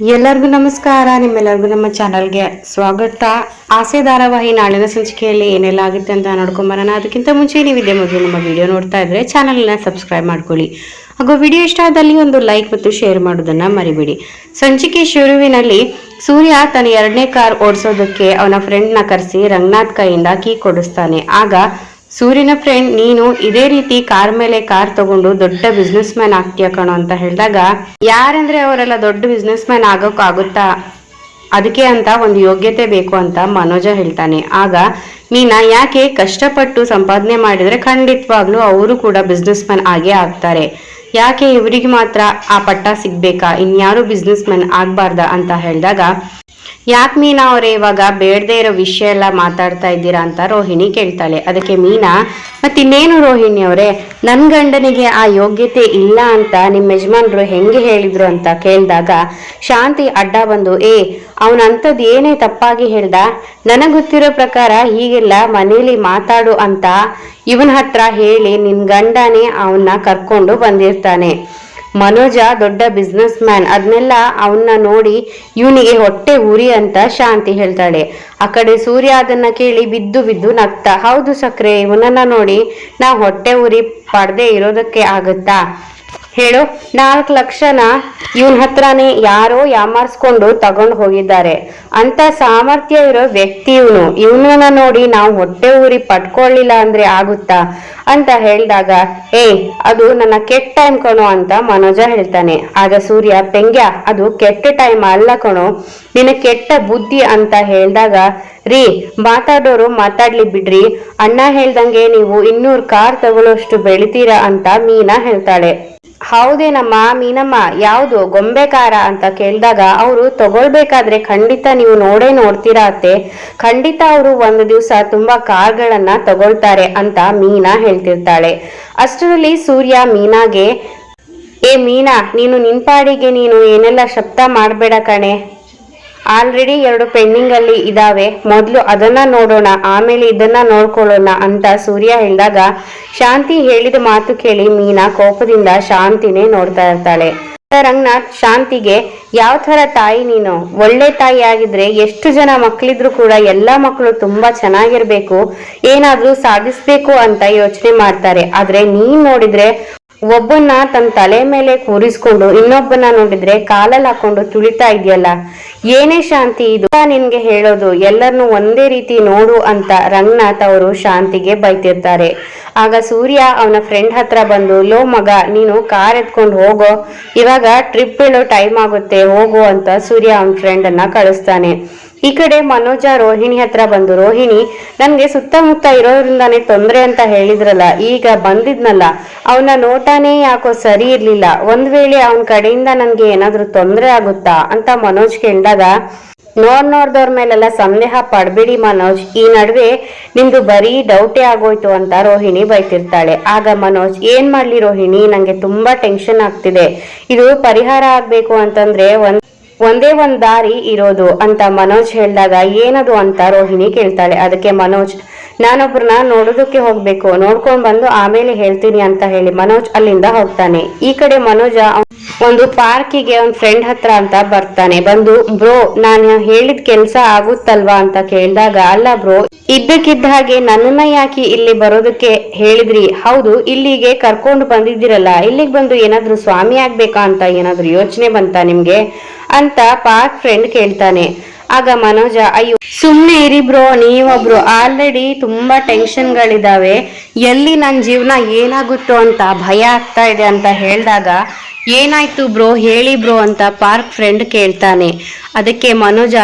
ಎಲ್ಲರಿಗೂ ನಮಸ್ಕಾರ, ನಿಮ್ಮೆಲ್ಲರಿಗೂ ನಮ್ಮ ಚಾನಲ್ಗೆ ಸ್ವಾಗತ. ಆಸೆ ಧಾರಾವಾಹಿ ನಾಳಿನ ಸಂಚಿಕೆಯಲ್ಲಿ ಏನೆಲ್ಲ ಆಗುತ್ತೆ ಅಂತ ನೋಡ್ಕೊಂಬರೋಣ. ಅದಕ್ಕಿಂತ ಮುಂಚೆ ನೀವು ಇದೇ ಮೊದಲು ನಮ್ಮ ವಿಡಿಯೋ ನೋಡ್ತಾ ಇದ್ರೆ ಚಾನಲ್ನ ಸಬ್ಸ್ಕ್ರೈಬ್ ಮಾಡ್ಕೊಳ್ಳಿ. ಹಾಗೂ ವಿಡಿಯೋ ಇಷ್ಟ ಆದಲ್ಲಿ ಒಂದು ಲೈಕ್ ಮತ್ತು ಶೇರ್ ಮಾಡೋದನ್ನು ಮರಿಬೇಡಿ. ಸಂಚಿಕೆ ಶುರುವಿನಲ್ಲಿ ಸೂರ್ಯ ತನ್ನ ಎರಡನೇ ಕಾರ್ ಓಡಿಸೋದಕ್ಕೆ ಅವನ ಫ್ರೆಂಡ್ನ ಕರೆಸಿ ರಂಗನಾಥ್ ಕೈಯಿಂದ ಕೀ ಕೊಡಿಸ್ತಾನೆ. ಆಗ ಸೂರ್ಯನ ಫ್ರೆಂಡ್ ನೀನು ಇದೇ ರೀತಿ ಕಾರ್ ಮೇಲೆ ಕಾರ್ ತಗೊಂಡು ದೊಡ್ಡ ಬಿಸ್ನೆಸ್ ಮ್ಯಾನ್ ಆಗ್ತೀಯ ಕಣೋ ಅಂತ ಹೇಳಿದಾಗ, ಯಾರಂದ್ರೆ ಅವರೆಲ್ಲ ದೊಡ್ಡ ಬಿಸ್ನೆಸ್ ಮ್ಯಾನ್ ಆಗೋಕ್ಕಾಗುತ್ತಾ ಅದಕ್ಕೆ ಅಂತ ಒಂದು ಯೋಗ್ಯತೆ ಬೇಕು ಅಂತ ಮನೋಜ ಹೇಳ್ತಾನೆ. ಆಗ ಮೀನಾ ಯಾಕೆ ಕಷ್ಟಪಟ್ಟು ಸಂಪಾದನೆ ಮಾಡಿದ್ರೆ ಖಂಡಿತವಾಗ್ಲೂ ಅವರು ಕೂಡ ಬಿಸ್ನೆಸ್ ಮ್ಯಾನ್ ಆಗೇ ಆಗ್ತಾರೆ. ಯಾಕೆ ಇವರಿಗೆ ಮಾತ್ರ ಆ ಪಟ್ಟ ಸಿಗ್ಬೇಕಾ? ಇನ್ಯಾರು ಬಿಸ್ನೆಸ್ ಮ್ಯಾನ್ ಆಗ್ಬಾರ್ದ ಅಂತ ಹೇಳಿದಾಗ ಯಾಕೆ ಮೀನಾ ಅವರೇ ಇವಾಗ ಬೇಡದೇ ಇರೋ ವಿಷಯ ಎಲ್ಲ ಮಾತಾಡ್ತಾ ಇದ್ದೀರಾ ಅಂತ ರೋಹಿಣಿ ಕೇಳ್ತಾಳೆ. ಅದಕ್ಕೆ ಮೀನಾ, ಮತ್ತಿನ್ನೇನು ರೋಹಿಣಿ ಅವರೇ ನನ್ನ ಗಂಡನಿಗೆ ಆ ಯೋಗ್ಯತೆ ಇಲ್ಲ ಅಂತ ನಿಮ್ಮ ಯಜಮಾನ್ರು ಹೆಂಗೆ ಹೇಳಿದ್ರು ಅಂತ ಕೇಳಿದಾಗ ಶಾಂತಿ ಅಡ್ಡ ಬಂದು, ಏ ಅವನಂಥದ್ದು ಏನೇ ತಪ್ಪಾಗಿ ಹೇಳ್ದ? ನನಗೆ ಗೊತ್ತಿರೋ ಪ್ರಕಾರ ಹೀಗೆಲ್ಲ ಮನೇಲಿ ಮಾತಾಡು ಅಂತ ಇವನ ಹತ್ರ ಹೇಳಿ ನಿನ್ ಗಂಡನೇ ಅವನ್ನ ಕರ್ಕೊಂಡು ಬಂದಿರ್ತಾನೆ. ಮನೋಜ ದೊಡ್ಡ ಬಿಸ್ನೆಸ್ ಮ್ಯಾನ್ ಅದನ್ನೆಲ್ಲ ಅವನ್ನ ನೋಡಿ ಇವನಿಗೆ ಹೊಟ್ಟೆ ಉರಿ ಅಂತ ಶಾಂತಿ ಹೇಳ್ತಾಳೆ. ಆ ಕಡೆ ಸೂರ್ಯ ಅದನ್ನ ಕೇಳಿ ಬಿದ್ದು ಬಿದ್ದು ನಗ್ತಾ, ಹೌದು ಸಕ್ರೆ, ಇವನನ್ನ ನೋಡಿ ನಾ ಹೊಟ್ಟೆ ಉರಿ ಪಡ್ದೆ ಇರೋದಕ್ಕೆ ಆಗುತ್ತಾ? ಹೇಳು. ನಾಲ್ಕು ಲಕ್ಷನ ಇವನ್ ಹತ್ರನೇ ಯಾರೋ ಯಾಮಾರ್ಸ್ಕೊಂಡು ತಗೊಂಡು ಹೋಗಿದ್ದಾರೆ. ಅಂತ ಸಾಮರ್ಥ್ಯ ಇರೋ ವ್ಯಕ್ತಿ ಇವನು. ಇವನನ್ನ ನೋಡಿ ನಾವು ಹೊಟ್ಟೆ ಊರಿ ಪಟ್ಕೊಳ್ಳಿಲ್ಲ ಅಂದ್ರೆ ಆಗುತ್ತಾ? ಅಂತ ಹೇಳಿದಾಗ, ಏ, ಅದು ನನ್ನ ಕೆಟ್ಟ ಟೈಮ್ ಕಣೋ ಅಂತ ಮನೋಜ ಹೇಳ್ತಾನೆ. ಆಗ ಸೂರ್ಯ, ಪೆಂಗ್ಯ, ಅದು ಕೆಟ್ಟ ಟೈಮ್ ಅಲ್ಲ ಕಣೋ. ನಿನ್ನ ಕೆಟ್ಟ ಬುದ್ಧಿ ಅಂತ ಹೇಳಿದಾಗ, ರೀ, ಮಾತಾಡೋರು ಮಾತಾಡ್ಲಿ ಬಿಡ್ರಿ. ಅಣ್ಣ ಹೇಳ್ದಂಗೆ ನೀವು ಇನ್ನೂರು ಕಾರ್ ತಗೊಳ್ಳೋಷ್ಟು ಬೆಳಿತೀರಾ ಅಂತ ಮೀನಾ ಹೇಳ್ತಾಳೆ. ಹೌದೇನಮ್ಮ ಮೀನಮ್ಮ, ಯಾವುದು ಗೊಂಬೆ ಕಾರ ಅಂತ ಕೇಳಿದಾಗ ಅವರು ತಗೊಳ್ಬೇಕಾದ್ರೆ ಖಂಡಿತ ನೀವು ನೋಡೇ ನೋಡ್ತೀರಾ ಅತ್ತೆ. ಖಂಡಿತ ಅವರು ಒಂದು ದಿವಸ ತುಂಬಾ ಕಾರ್ಗಳನ್ನ ತಗೊಳ್ತಾರೆ ಅಂತ ಮೀನಾ ಹೇಳ್ತಿರ್ತಾಳೆ. ಅಷ್ಟರಲ್ಲಿ ಸೂರ್ಯ ಮೀನಾಗೆ, ಏ ಮೀನಾ, ನೀನು ನಿನ್ ಪಾಡಿಗೆ ನೀನು ಏನೆಲ್ಲ ಶಬ್ದ ಮಾಡಬೇಡ ಕಣೆ. ಆಲ್ರೆಡಿ ಎರಡು ಪೆಂಡಿಂಗ್ ಅಲ್ಲಿ ಇದಾವೆ. ಮೊದಲು ಅದನ್ನ ನೋಡೋಣ, ಆಮೇಲೆ ಇದನ್ನ ನೋಡ್ಕೊಳ್ಳೋಣ ಅಂತ ಸೂರ್ಯ ಹೇಳಿದಾಗ ಶಾಂತಿ ಹೇಳಿದ ಮಾತು ಕೇಳಿ ಮೀನಾ ಕೋಪದಿಂದ ಶಾಂತಿನೇ ನೋಡ್ತಾ ಇರ್ತಾಳೆ. ರಂಗನಾಥ್, ಶಾಂತಿಗೆ ಯಾವ ತರ ತಾಯಿ ನೀನು? ಒಳ್ಳೆ ತಾಯಿ ಆಗಿದ್ರೆ ಎಷ್ಟು ಜನ ಮಕ್ಕಳಿದ್ರು ಕೂಡ ಎಲ್ಲಾ ಮಕ್ಕಳು ತುಂಬಾ ಚೆನ್ನಾಗಿರ್ಬೇಕು. ಏನಾದ್ರೂ ಸಾಧಿಸ್ಬೇಕು ಅಂತ ಯೋಚನೆ ಮಾಡ್ತಾರೆ. ಆದ್ರೆ ನೀನ್ ನೋಡಿದ್ರೆ ಒಬ್ಬನ್ನ ತನ್ನ ತಲೆ ಮೇಲೆ ಕೂರಿಸ್ಕೊಂಡು ಇನ್ನೊಬ್ಬನ ನೋಡಿದ್ರೆ ಕಾಲಲ್ಲಿ ಹಾಕೊಂಡು ತುಳಿತಾ ಇದೆಯಲ್ಲ? ಏನೇ ಶಾಂತಿ ಇದು. ನಿನ್ಗೆ ಹೇಳೋದು ಎಲ್ಲರನ್ನು ಒಂದೇ ರೀತಿ ನೋಡು ಅಂತ ರಂಗನಾಥ್ ಅವರು ಶಾಂತಿಗೆ ಬೈತಿರ್ತಾರೆ. ಆಗ ಸೂರ್ಯ ಅವನ ಫ್ರೆಂಡ್ ಹತ್ರ ಬಂದು, ಲೋ ಮಗ, ನೀನು ಕಾರ್ ಎತ್ಕೊಂಡು ಹೋಗೋ. ಇವಾಗ ಟ್ರಿಪ್ ಹೇಳೋ ಟೈಮ್ ಆಗುತ್ತೆ, ಹೋಗು ಅಂತ ಸೂರ್ಯ ಅವನ ಫ್ರೆಂಡ್ ಅನ್ನ ಕಳಿಸ್ತಾನೆ. ಈ ಕಡೆ ಮನೋಜ ರೋಹಿಣಿ ಹತ್ರ ಬಂದು, ರೋಹಿಣಿ, ನನ್ಗೆ ಸುತ್ತಮುತ್ತ ಇರೋದ್ರಿಂದಾನೇ ತೊಂದ್ರೆ ಅಂತ ಹೇಳಿದ್ರಲ್ಲ, ಈಗ ಬಂದಿದ್ನಲ್ಲ, ಅವನ ನೋಟಾನೇ ಯಾಕೋ ಸರಿ ಇರ್ಲಿಲ್ಲ, ಒಂದ್ ವೇಳೆ ಅವನ ಕಡೆಯಿಂದ ನನ್ಗೆ ಏನಾದ್ರೂ ತೊಂದ್ರೆ ಆಗುತ್ತಾ? ಅಂತ ಮನೋಜ್ ಕೇಳಿದಾಗ, ನೋಡ್ ನೋಡ್ದವ್ರ ಮೇಲೆಲ್ಲ ಸಂದೇಹ ಪಡ್ಬೇಡಿ ಮನೋಜ್, ಈ ನಡುವೆ ನಿಮ್ದು ಬರೀ ಡೌಟೇ ಆಗೋಯ್ತು ಅಂತ ರೋಹಿಣಿ ಬೈತಿರ್ತಾಳೆ. ಆಗ ಮನೋಜ್, ಏನ್ ಮಾಡ್ಲಿ ರೋಹಿಣಿ, ನಂಗೆ ತುಂಬಾ ಟೆನ್ಷನ್ ಆಗ್ತಿದೆ, ಇದು ಪರಿಹಾರ ಆಗ್ಬೇಕು ಅಂತಂದ್ರೆ ಒಂದ್ ಒಂದೇ ಒಂದ್ ದಾರಿ ಇರೋದು ಅಂತ ಮನೋಜ್ ಹೇಳಿದಾಗ ಏನದು ಅಂತ ರೋಹಿಣಿ ಕೇಳ್ತಾಳೆ. ಅದಕ್ಕೆ ಮನೋಜ್ ನಾನೊಬ್ರನ್ನ ನೋಡೋದಕ್ಕೆ ಹೋಗ್ಬೇಕು. ನೋಡ್ಕೊಂಡ್ ಬಂದು ಆಮೇಲೆ ಹೇಳ್ತೀನಿ ಅಂತ ಹೇಳಿ ಮನೋಜ್ ಅಲ್ಲಿಂದ ಹೋಗ್ತಾನೆ. ಈ ಕಡೆ ಮನೋಜ ಒಂದು ಪಾರ್ಕಿಗೆ ಅವ್ನ್ ಫ್ರೆಂಡ್ ಹತ್ರ ಅಂತ ಬರ್ತಾನೆ. ಬಂದು, ಬ್ರೋ, ನಾನು ಹೇಳಿದ ಕೆಲ್ಸ ಆಗುತ್ತಲ್ವಾ? ಅಂತ ಕೇಳಿದಾಗ, ಅಲ್ಲ ಬ್ರೋ, ಇದ್ದಕ್ಕಿದ್ದ ಹಾಗೆ ನನ್ನನ್ನ ಯಾಕೆ ಇಲ್ಲಿ ಬರೋದಕ್ಕೆ ಹೇಳಿದ್ರಿ? ಹೌದು, ಇಲ್ಲಿಗೆ ಕರ್ಕೊಂಡು ಬಂದಿದ್ದೀರಲ್ಲ, ಇಲ್ಲಿಗೆ ಬಂದು ಏನಾದ್ರೂ ಸ್ವಾಮಿ ಆಗ್ಬೇಕಾ? ಅಂತ ಏನಾದ್ರೂ ಯೋಚನೆ ಬಂತ ನಿಮ್ಗೆ? ಅಂತ ಪಾರ್ಕ್ ಫ್ರೆಂಡ್ ಕೇಳ್ತಾನೆ. ಆಗ ಮನೋಜ, ಅಯ್ಯೋ, ಸುಮ್ನೆ ಇರಿ ಬ್ರೋ ನೀವೊಬ್ರು ಆಲ್ರೆಡಿ ತುಂಬಾ ಟೆನ್ಷನ್ಗಳಿದಾವೆ. ಎಲ್ಲಿ ನನ್ ಜೀವನ ಏನಾಗುತ್ತೋ ಅಂತ ಭಯ ಆಗ್ತಾ ಇದೆ ಅಂತ ಹೇಳಿದಾಗ, ಏನಾಯ್ತು ಬ್ರೋ, ಹೇಳಿ ಬ್ರೋ ಅಂತ ಪಾರ್ಕ್ ಫ್ರೆಂಡ್ ಕೇಳ್ತಾನೆ. ಅದಕ್ಕೆ ಮನೋಜ,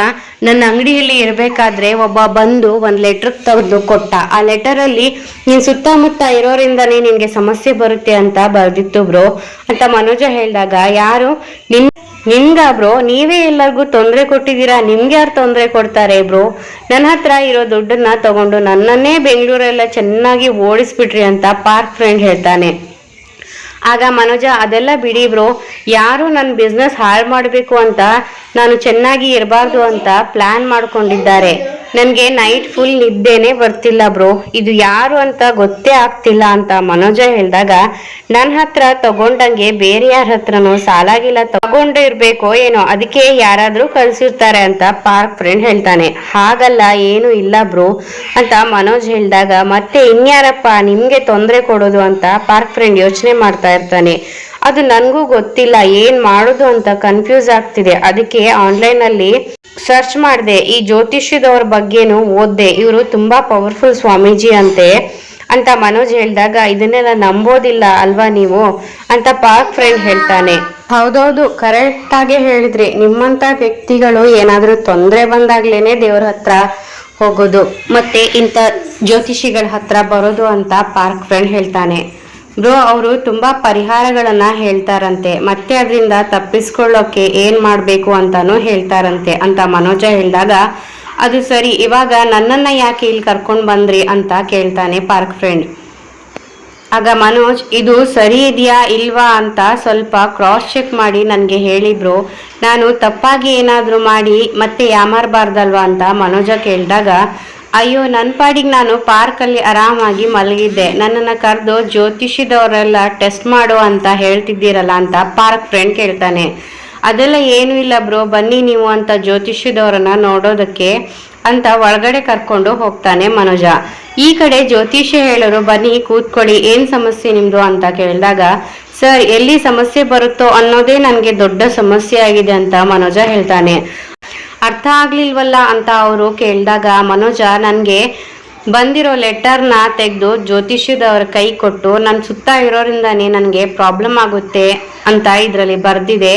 ನನ್ನ ಅಂಗಡಿಯಲ್ಲಿ ಇರಬೇಕಾದ್ರೆ ಒಬ್ಬ ಬಂದು ಒಂದು ಲೆಟರ್ ತೆಗೆದು ಕೊಟ್ಟ. ಆ ಲೆಟರಲ್ಲಿ, ನೀನ್ ಸುತ್ತಮುತ್ತ ಇರೋರಿಂದನೇ ನಿನ್ಗೆ ಸಮಸ್ಯೆ ಬರುತ್ತೆ ಅಂತ ಬರ್ದಿತ್ತು ಬ್ರೋ. ಅಂತ ಮನೋಜ ಹೇಳಿದಾಗ, ಯಾರು? ನಿನ್ ನಿನ್ಗ ಬ್ರೋ, ನೀವೇ ಎಲ್ಲರಿಗೂ ತೊಂದರೆ ಕೊಟ್ಟಿದ್ದೀರಾ? ನಿಮ್ಗೆ ಯಾರು ತೊಂದರೆ ಕೊಡ್ತಾರೆ ಬ್ರೋ? ನನ್ನ ಹತ್ರ ಇರೋ ದುಡ್ಡನ್ನ ತಗೊಂಡು ನನ್ನನ್ನೇ ಬೆಂಗಳೂರೆಲ್ಲ ಚೆನ್ನಾಗಿ ಓಡಿಸ್ಬಿಟ್ರಿ ಅಂತ ಪಾರ್ಕ್ ಫ್ರೆಂಡ್ ಹೇಳ್ತಾನೆ. ಆಗ ಮನೋಜ, ಅದೆಲ್ಲ ಬಿಡಿ ಬ್ರೋ. ಯಾರು ನನ್ನ ಬಿಸ್ನೆಸ್ ಹಾಳು ಮಾಡಬೇಕು ಅಂತ ನಾನು ಚೆನ್ನಾಗಿ ಇರಬಾರ್ದು ಅಂತ ಪ್ಲಾನ್ ಮಾಡ್ಕೊಂಡಿದ್ದಾರೆ. ನನಗೆ ನೈಟ್ ಫುಲ್ ನಿದ್ದೆನೆ ಬರ್ತಿಲ್ಲ ಬ್ರೋ ಇದು ಯಾರು ಅಂತ ಗೊತ್ತೇ ಆಗ್ತಿಲ್ಲ ಅಂತ ಮನೋಜ ಹೇಳಿದಾಗ ನನ್ನ ಹತ್ರ ತಗೊಂಡಂಗೆ ಬೇರೆ ಯಾರ ಹತ್ರನೂ ಸಾಲಾಗಿಲ್ಲ, ತಗೊಂಡು ಇರ್ಬೇಕೋ ಏನೋ, ಅದಕ್ಕೆ ಯಾರಾದರೂ ಕಳ್ಸಿರ್ತಾರೆ ಅಂತ ಪಾರ್ಕ್ ಫ್ರೆಂಡ್ ಹೇಳ್ತಾನೆ. ಹಾಗಲ್ಲ, ಏನು ಇಲ್ಲ ಬ್ರೋ ಅಂತ ಮನೋಜ್ ಹೇಳಿದಾಗ, ಮತ್ತೆ ಇನ್ಯಾರಪ್ಪ ನಿಮಗೆ ತೊಂದರೆ ಕೊಡೋದು ಅಂತ ಪಾರ್ಕ್ ಫ್ರೆಂಡ್ ಯೋಚನೆ ಮಾಡ್ತಾ ಇರ್ತಾನೆ. ಅದು ನನಗೂ ಗೊತ್ತಿಲ್ಲ, ಏನು ಮಾಡೋದು ಅಂತ ಕನ್ಫ್ಯೂಸ್ ಆಗ್ತಿದೆ. ಅದಕ್ಕೆ ಆನ್ಲೈನ್ ಅಲ್ಲಿ ಸರ್ಚ್ ಮಾಡಿದೆ, ಈ ಜ್ಯೋತಿಷ್ಯದವ್ರ ಬಗ್ಗೆನೂ ಓದ್ದೆ. ಇವರು ತುಂಬಾ ಪವರ್ಫುಲ್ ಸ್ವಾಮೀಜಿ ಅಂತೆ. ಅಂತ ಮನೋಜ್ ಹೇಳಿದಾಗ, ಇದನ್ನೆಲ್ಲ ನಂಬೋದಿಲ್ಲ ಅಲ್ವಾ ನೀವು? ಅಂತ ಪಾರ್ಕ್ ಫ್ರೆಂಡ್ ಹೇಳ್ತಾನೆ. ಹೌದೌದು ಕರೆಕ್ಟ್ ಆಗಿ ಹೇಳಿದ್ರಿ. ನಿಮ್ಮಂತ ವ್ಯಕ್ತಿಗಳು ಏನಾದರೂ ತೊಂದರೆ ಬಂದಾಗ್ಲೇನೆ ದೇವ್ರ ಹತ್ರ ಹೋಗೋದು. ಮತ್ತೆ ಇಂಥ ಜ್ಯೋತಿಷಿಗಳ ಹತ್ರ ಬರೋದು ಅಂತ ಪಾರ್ಕ್ ಫ್ರೆಂಡ್ ಹೇಳ್ತಾನೆ. ಬ್ರೋ, ಅವರು ತುಂಬಾ ಪರಿಹಾರಗಳನ್ನ ಹೇಳ್ತಾರಂತೆ. ಮತ್ತೆ ಅದರಿಂದ ತಪ್ಪಿಸ್ಕೊಳ್ಳೋಕೆ ಏನ್ ಮಾಡ್ಬೇಕು ಅಂತಾನು ಹೇಳ್ತಾರಂತೆ ಅಂತ ಮನೋಜ ಹೇಳಿದಾಗ, ಅದು ಸರಿ, ಇವಾಗ ನನ್ನನ್ನ ಯಾಕೆ ಇಲ್ಲಿ ಕರ್ಕೊಂಡು ಬಂದ್ರಿ ಅಂತ ಕೇಳ್ತಾನೆ ಪಾರ್ಕ್ ಫ್ರೆಂಡ್. ಆಗ ಮನೋಜ್, ಇದು ಸರಿ ಇದೆಯಾ ಇಲ್ವಾ ಅಂತ ಸ್ವಲ್ಪ ಕ್ರಾಸ್ ಚೆಕ್ ಮಾಡಿ ನನಗೆ ಹೇಳಿ ಬ್ರೋ. ನಾನು ತಪ್ಪಾಗಿ ಏನಾದರೂ ಮಾಡಿ ಮತ್ತೆ ಯಾಮಾರಬಾರ್ದಲ್ವಾ ಅಂತ ಮನೋಜ ಕೇಳಿದಾಗ ಅಯ್ಯೋ ನನ್ನ ಪಾಡಿಗೆ ನಾನು ಪಾರ್ಕಲ್ಲಿ ಆರಾಮಾಗಿ ಮಲಗಿದ್ದೆ. ನನ್ನನ್ನು ಕರೆದು ಜ್ಯೋತಿಷಿದವರೆಲ್ಲ ಟೆಸ್ಟ್ ಮಾಡು ಅಂತ ಹೇಳ್ತಿದ್ದೀರಲ್ಲ ಅಂತ ಪಾರ್ಕ್ ಫ್ರೆಂಡ್ ಕೇಳ್ತಾನೆ. ಅದೆಲ್ಲ ಏನೂ ಇಲ್ಲ ಬ್ರೋ, ಬನ್ನಿ ನೀವು ಅಂತ ಜ್ಯೋತಿಷಿದವರನ್ನ ನೋಡೋದಕ್ಕೆ ಅಂತ ಒಳಗಡೆ ಕರ್ಕೊಂಡು ಹೋಗ್ತಾನೆ ಮನೋಜ. ಈ ಕಡೆ ಜ್ಯೋತಿಷ್ಯ ಹೇಳೋರು, ಬನ್ನಿ ಕೂತ್ಕೊಳ್ಳಿ, ಏನು ಸಮಸ್ಯೆ ನಿಮ್ಮದು ಅಂತ ಕೇಳಿದಾಗ, ಸರ್, ಎಲ್ಲಿ ಸಮಸ್ಯೆ ಬರುತ್ತೋ ಅನ್ನೋದೇ ನನಗೆ ದೊಡ್ಡ ಸಮಸ್ಯೆ ಆಗಿದೆ ಅಂತ ಮನೋಜ ಹೇಳ್ತಾನೆ. ಅರ್ಥ ಆಗ್ಲಿಲ್ವಲ್ಲ ಅಂತ ಅವರು ಕೇಳಿದಾಗ ಮನೋಜ, ನನಗೆ ಬಂದಿರೋ ಲೆಟರ್ನ ತೆಗೆದು ಜ್ಯೋತಿಷ್ಯದವ್ರ ಕೈ ಕೊಟ್ಟು ನನ್ನ ಸುತ್ತ ಇರೋರಿಂದಾನೇ ನನಗೆ ಪ್ರಾಬ್ಲಮ್ ಆಗುತ್ತೆ ಅಂತ ಇದರಲ್ಲಿ ಬರೆದಿದೆ.